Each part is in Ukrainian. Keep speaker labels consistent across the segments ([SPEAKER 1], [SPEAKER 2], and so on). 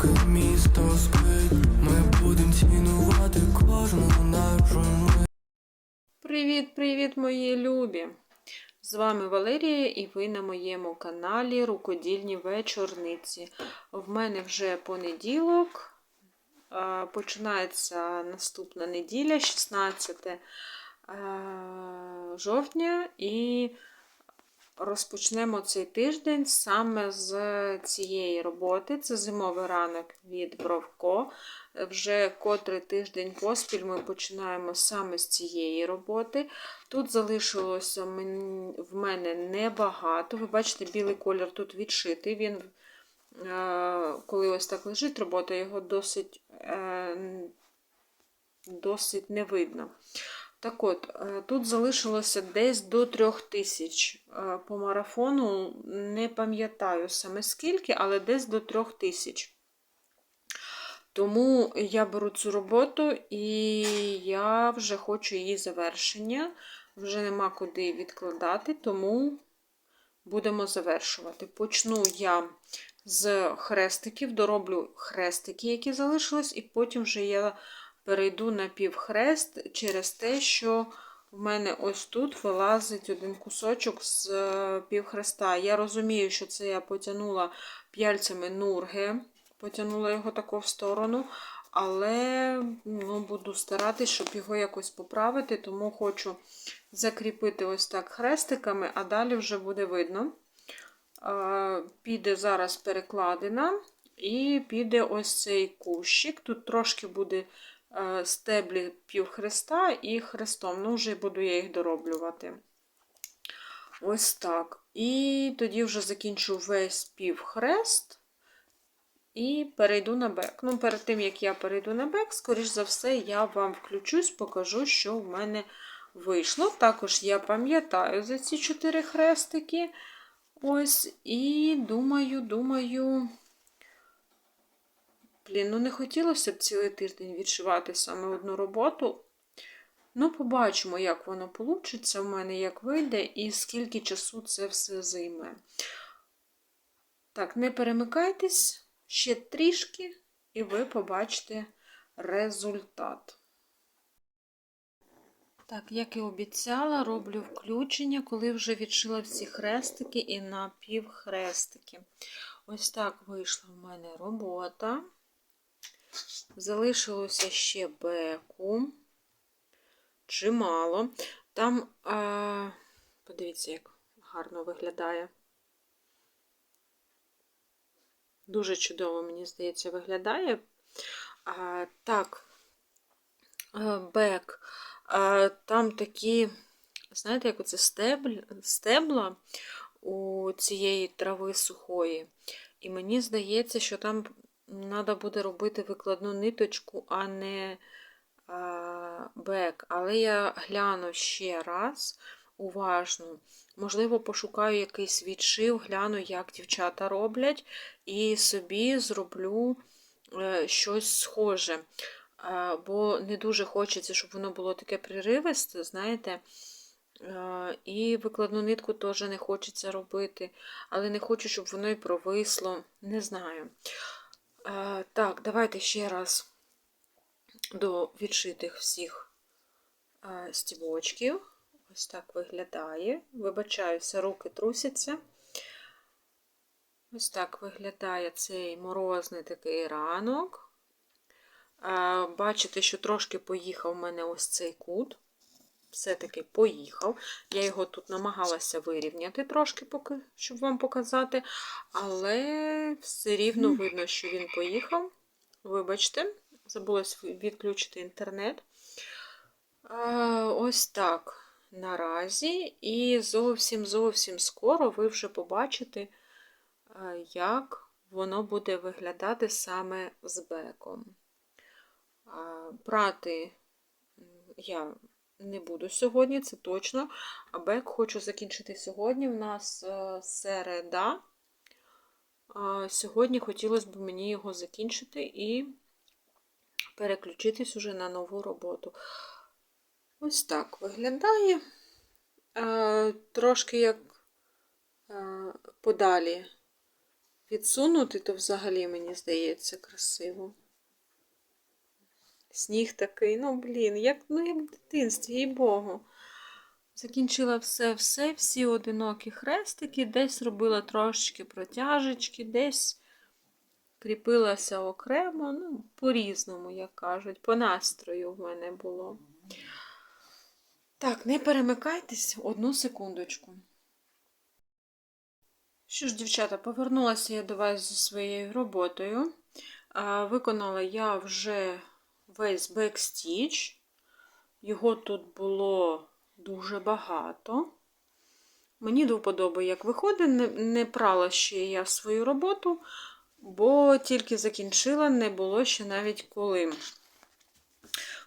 [SPEAKER 1] Поки місто спить, ми будем цінувати кожну нашу мить.
[SPEAKER 2] Привіт, привіт, мої любі! З вами Валерія і ви на моєму каналі Рукодільні вечорниці. В мене вже понеділок. Починається наступна неділя, 16 е, жовтня, і розпочнемо цей тиждень саме з цієї роботи. Це зимовий ранок від Бровко. Вже котрий тиждень поспіль ми починаємо саме з цієї роботи. Тут залишилося в мене небагато. Ви бачите, білий колір тут відшитий. Він, е, коли ось так лежить робота, його досить, е, досить не видно. Так от, е, тут залишилося десь до трьох тисяч Е, по марафону. Не пам'ятаю саме скільки, але десь до трьох тисяч. Тому я беру цю роботу і я вже хочу її завершення. Вже нема куди відкладати, тому будемо завершувати. Почну я з хрестиків, дороблю хрестики, які залишились, і потім вже я перейду на півхрест через те, що в мене ось тут вилазить один кусочок з е, півхреста. Я розумію, що це я потягнула п'яльцями нурги, потягнула його тако в сторону, але ну, буду старатись, щоб його якось поправити, тому хочу закріпити ось так хрестиками, а далі вже буде видно. Е, Піде зараз перекладина, і піде ось цей кущик. Тут трошки буде стеблі півхреста і хрестом. Ну, вже буду я їх дороблювати. Ось так. І тоді вже закінчу весь півхрест і перейду на бек. Ну, перед тим, як я перейду на бек, скоріш за все, я вам включусь, покажу, що в мене вийшло. Також я пам'ятаю за ці чотири хрестики. Ось, і думаю, думаю. Блін, ну не хотілося б цілий тиждень відшивати саме одну роботу. Ну, побачимо, як воно вийде в мене, як вийде, і скільки часу це все займе. Так, не перемикайтесь ще трішки, і ви побачите результат. Так, як і обіцяла, роблю включення, коли вже відшила всі хрестики і напівхрестики. Ось так вийшла в мене робота. Залишилося ще беку. Чимало. Там, а, подивіться, як гарно виглядає. Дуже чудово, мені здається, виглядає. А, Так, бек. А, Там такі, знаєте, як оце стебль, стебла у цієї трави сухої. І мені здається, що там треба буде робити викладну ниточку, а не бек. Але я гляну ще раз уважно. Можливо, пошукаю якийсь відшив, гляну, як дівчата роблять, і собі зроблю е, щось схоже. Бо не дуже хочеться, щоб воно було таке приривисте, знаєте. І викладну нитку теж не хочеться робити, але не хочу, щоб воно і провисло. Не знаю. Так, давайте ще раз до відшитих всіх стібочків. Ось так виглядає. Вибачаюся, руки трусяться. Ось так виглядає цей морозний такий ранок. Бачите, що трошки поїхав у мене ось цей кут. Все-таки поїхав. Я його тут намагалася вирівняти трошки, поки, щоб вам показати. Але все рівно видно, що він поїхав. Вибачте, забулась відключити інтернет. Ось так наразі. І зовсім-зовсім скоро ви вже побачите, як воно буде виглядати саме з беком. Прати я не буду сьогодні, це точно. А бек хочу закінчити сьогодні. У нас е, середа. Сьогодні хотілося б мені його закінчити і переключитись уже на нову роботу. Ось так виглядає. Е, Трошки як е, подалі підсунути, то взагалі мені здається красиво. Сніг такий, ну блін, як, ну, як в дитинстві, їй Богу. Закінчила все-все, всі одинокі хрестики, десь робила трошечки протяжечки, десь кріпилася окремо, ну, по-різному, як кажуть, по настрою в мене було. Так, не перемикайтесь одну секундочку. Що ж, дівчата, повернулася я до вас зі своєю роботою. Виконала я вже весь бекстіч. Його тут було дуже багато. Мені до вподоби, як виходить, не, не прала ще я свою роботу, бо тільки закінчила, не було ще навіть коли.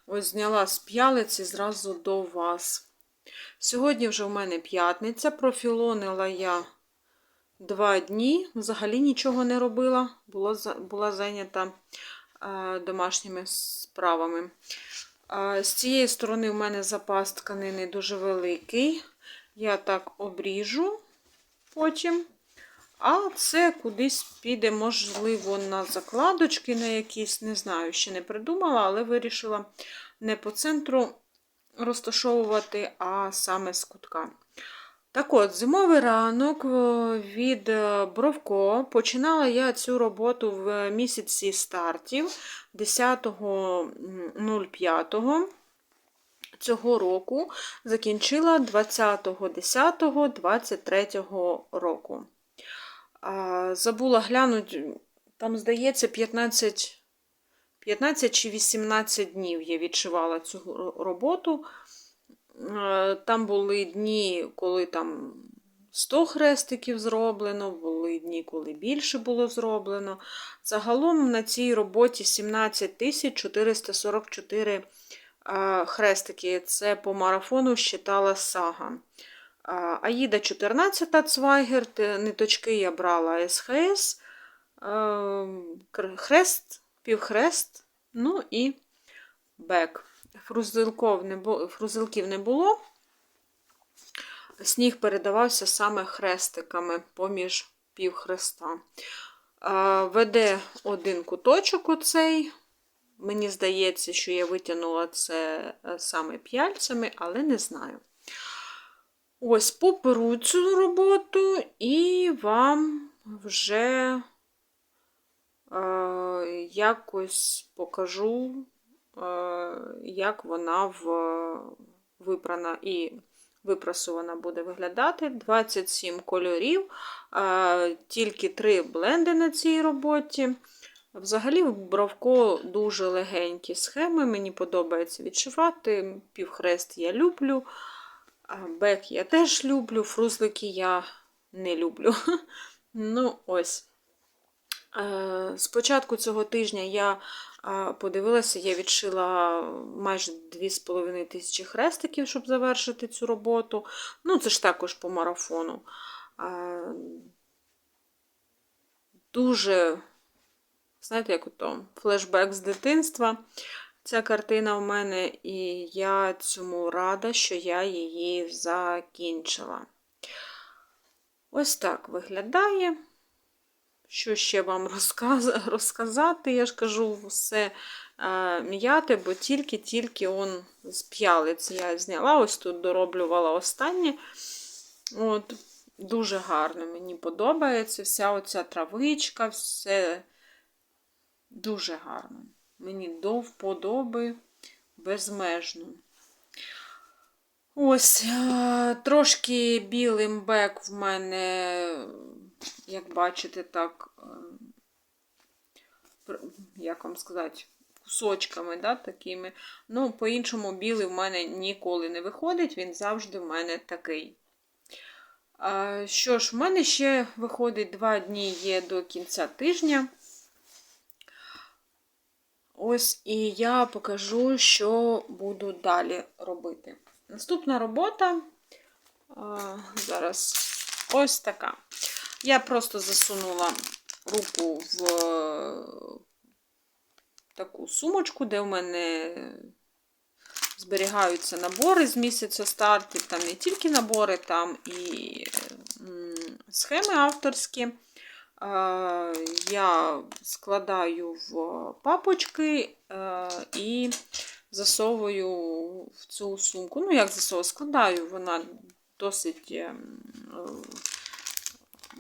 [SPEAKER 2] Ось зняла з п'ялиці зразу до вас. Сьогодні вже в мене п'ятниця, профілонила я два дні, взагалі нічого не робила, була, була зайнята домашніми справами. З цієї сторони в мене запас тканини дуже великий. Я так обріжу потім. А це кудись піде, можливо, на закладочки на якісь, не знаю, ще не придумала, але вирішила не по центру розташовувати, а саме з кутка. Так от, зимовий ранок е, від е, Бровко. Починала я цю роботу в місяці стартів 10.05 цього року. Закінчила 20.10.23 року. Забула глянути, там, здається, 15, 15 чи 18 днів я відшивала цю роботу. Е, Там були дні, коли там 100 хрестиків зроблено, були дні, коли більше було зроблено. Загалом на цій роботі 17 444 е, хрестики. Це по марафону щитала сага. Аїда 14 цвайгер, ниточки я брала СХС, е, хрест, півхрест, ну і бек. Фрузилків не було. Сніг передавався саме хрестиками поміж півхреста. Веде один куточок оцей. Мені здається, що я витягнула це е, саме п'яльцями, але не знаю. Ось поперу цю роботу і вам вже е, якось покажу, як вона в, випрана і випрасована буде виглядати. 27 кольорів, е, тільки 3 бленди на цій роботі. Взагалі, в Бровко дуже легенькі схеми. Мені подобається відшивати. Півхрест я люблю. Бек я теж люблю, фрузлики я не люблю. Ну, ось. Е, З початку цього тижня я е, подивилася, я відшила майже 2,5 тисячі хрестиків, щоб завершити цю роботу. Ну, це ж також по марафону. Е, Дуже, знаєте, як ото флешбек з дитинства. Ця картина в мене, і я цьому рада, що я її закінчила. Ось так виглядає. Що ще вам розказ... розказати? Я ж кажу, все е, м'яте, бо тільки-тільки он з п'ялиць я зняла, ось тут дороблювала останнє. От, дуже гарно мені подобається. Вся оця травичка, все дуже гарно. Мені до вподоби безмежно. Ось, е, трошки білим бек в мене, як бачите, так, е, як вам сказати, кусочками, да, такими. Ну, по-іншому білий в мене ніколи не виходить, він завжди в мене такий. Що ж, в мене ще виходить два дні є до кінця тижня. Ось і я покажу, що буду далі робити. Наступна робота зараз ось така. Я просто засунула руку в е, таку сумочку, де в мене зберігаються набори з місяця стартів. Там не тільки набори, там і схеми авторські. Е, Я складаю в папочки е, і засовую в цю сумку. Ну, як засовую, складаю, вона досить ем,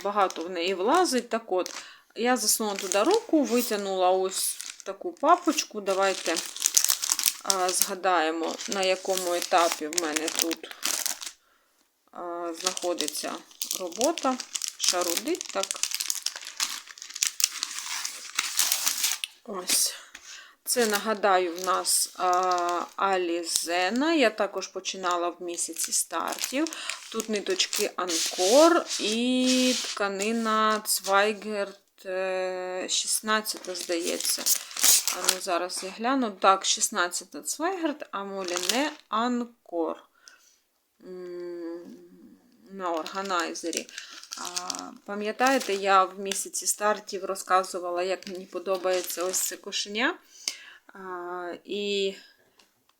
[SPEAKER 2] багато в неї влазить. Так от, я засунула туди руку, витягнула ось таку папочку. Давайте а, згадаємо, на якому етапі в мене тут а, знаходиться робота. Шарудить так. Ось. Це, нагадаю, в нас Алізена. Я також починала в місяці стартів. Тут ниточки Анкор і тканина Цвайгерт е, 16, здається. А ну, зараз я гляну. Так, 16 Цвайгерт, а Моліне Анкор. На органайзері. Пам'ятаєте, я в місяці стартів розказувала, як мені подобається ось це кошеня. І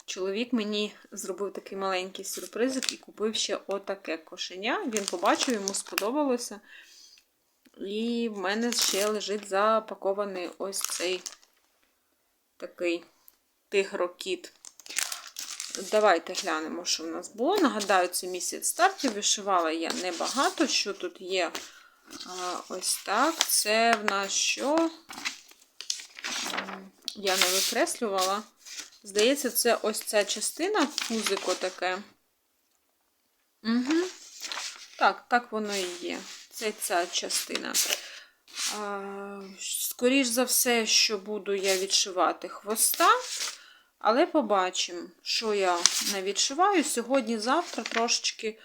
[SPEAKER 2] чоловік мені зробив такий маленький сюрпризик і купив ще отаке кошеня. Він побачив, йому сподобалося. І в мене ще лежить запакований ось цей такий тигрокіт. Давайте глянемо, що в нас було. Нагадаю, це місяць стартів. Вишивала я небагато. Що тут є? Ось так. Це в нас що? Я не викреслювала. Здається, це ось ця частина, пузико таке. Угу. Так, так воно і є. Це ця частина. Скоріш за все, що буду я відшивати хвоста. Але побачимо, що я не відшиваю. Сьогодні-завтра трошечки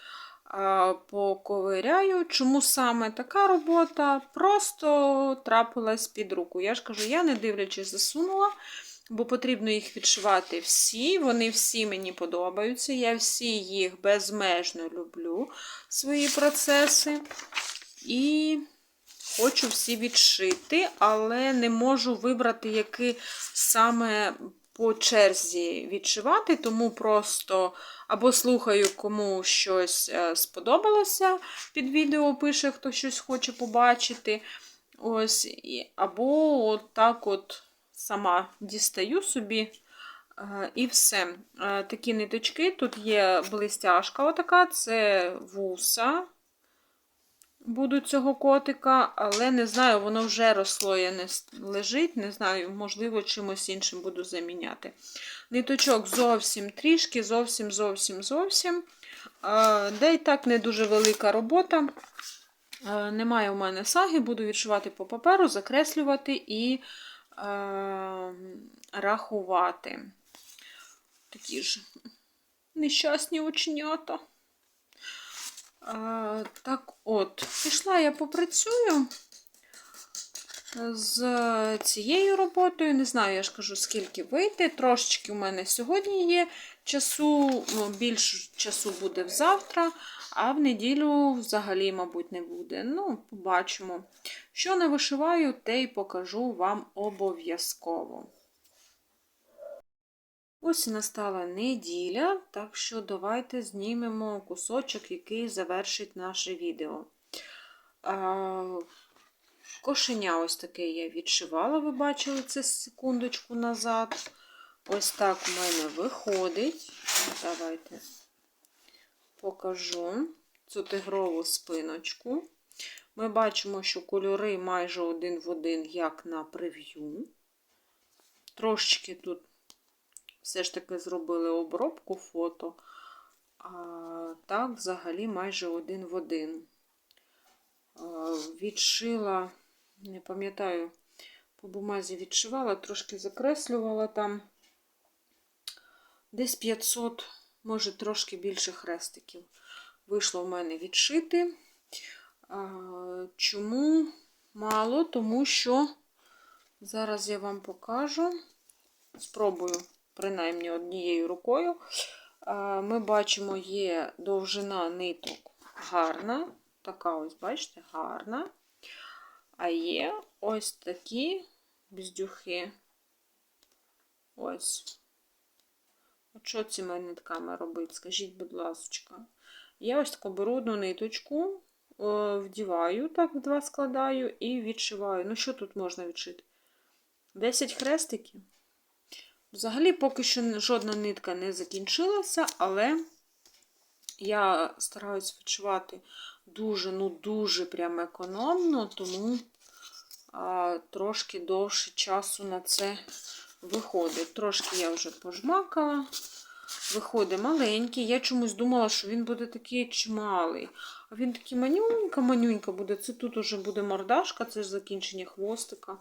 [SPEAKER 2] поковиряю. Чому саме така робота? Просто трапилась під руку. Я ж кажу, я не дивлячись засунула, бо потрібно їх відшивати всі. Вони всі мені подобаються. Я всі їх безмежно люблю, свої процеси. І хочу всі відшити, але не можу вибрати, який саме по черзі відшивати, тому просто або слухаю, кому щось е, сподобалося під відео, пише, хто щось хоче побачити. Ось, або от так от сама дістаю собі. е, І все. Е, Такі ниточки. Тут є блистяшка, отака, це вуса будуть цього котика, але не знаю, воно вже розслоєне с- лежить. Не знаю, можливо, чимось іншим буду заміняти. Ниточок зовсім трішки, зовсім, зовсім, зовсім. Де і так не дуже велика робота. Немає у мене саги, буду відшивати по паперу, закреслювати і е, рахувати. Такі ж нещасні оченята. А, так от, пішла я попрацюю з цією роботою. Не знаю, я ж кажу, скільки вийти. Трошечки у мене сьогодні є часу, ну, більше часу буде взавтра, а в неділю взагалі, мабуть, не буде. Ну, побачимо. Що не вишиваю, те й покажу вам обов'язково. Ось настала неділя, так що давайте знімемо кусочок, який завершить наше відео. Кошеня ось таке я відшивала, ви бачили це секундочку назад. Ось так у мене виходить. Давайте покажу цю тигрову спиночку. Ми бачимо, що кольори майже один в один, як на прев'ю. Трошечки тут все ж таки зробили обробку фото. А так, взагалі, майже один в один. Відшила, не пам'ятаю, по бумазі відшивала, трошки закреслювала там. Десь 500, може, трошки більше хрестиків. Вийшло в мене відшити. Чому мало? Тому що зараз я вам покажу. Спробую принаймні однією рукою. Ми бачимо, є довжина ниток гарна. Така ось, бачите, гарна. А є ось такі бздюхи. Ось. От що цими нитками робити? Скажіть, будь ласка. Я ось таку беру одну ниточку, вдіваю, так, в два складаю і відшиваю. Ну, що тут можна відшити? 10 хрестиків. Взагалі, поки що жодна нитка не закінчилася, але я стараюсь відшивати дуже, ну дуже прям економно, тому а, трошки довше часу на це виходить. Трошки я вже пожмакала. Виходить маленький. Я чомусь думала, що він буде такий чималий. А він такий манюнька-манюнька буде. Це тут уже буде мордашка, це ж закінчення хвостика.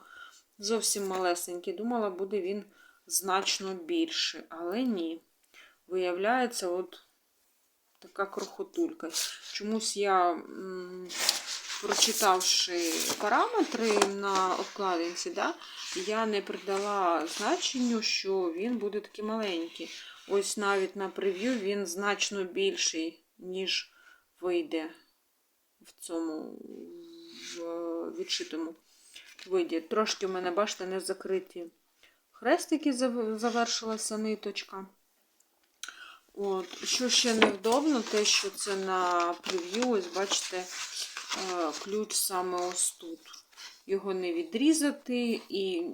[SPEAKER 2] Зовсім малесенький. Думала, буде він значно більший. Але ні. Виявляється, от така крохотулька. Чомусь я, прочитавши параметри на обкладинці, да, я не придала значенню, що він буде такий маленький. Ось навіть на прев'ю він значно більший, ніж вийде в цьому в відшитому виді. Трошки в мене, бачите, не закриті хрестики, завершилася ниточка. От. Що ще невдобно, те, що це на прев'ю, ось бачите, е, ключ саме ось тут. Його не відрізати і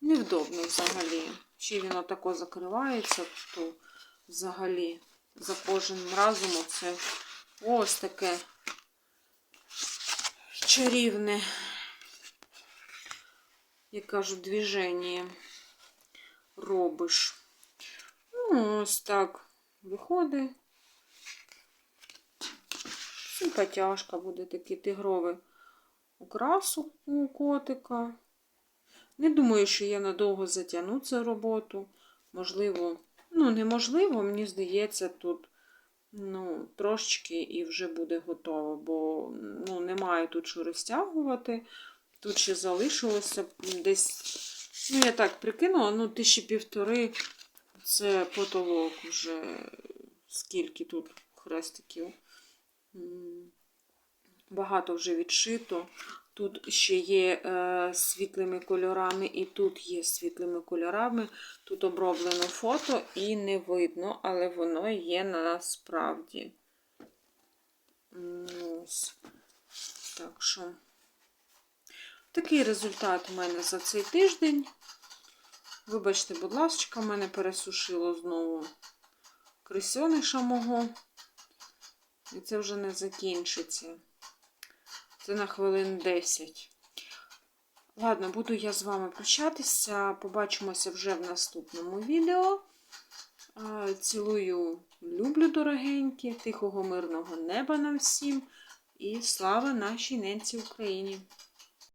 [SPEAKER 2] невдобно взагалі. Ще він отако закривається, то взагалі за кожним разом оце ось таке чарівне, як кажуть, движення робиш. Ну, ось так виходить. Симпатяшка буде такий тигровий окрасу у котика. Не думаю, що я надовго затягну цю роботу. Можливо, ну, неможливо, мені здається, тут ну, трошечки і вже буде готово, бо ну, немає тут що розтягувати. Тут ще залишилося десь, ну, я так прикинула, ну, тисячі півтори це потолок вже скільки тут хрестиків. Багато вже відшито. Тут ще є е, світлими кольорами, і тут є світлими кольорами. Тут оброблено фото і не видно, але воно є насправді. Ось. Так що, такий результат у мене за цей тиждень. Вибачте, будь ласка, мене пересушило знову крисьониша мого. І це вже не закінчиться. Це на хвилин 10. Ладно, буду я з вами прощатися. Побачимося вже в наступному відео. Цілую, люблю, дорогенькі, тихого, мирного неба нам всім. І слава нашій ненці Україні!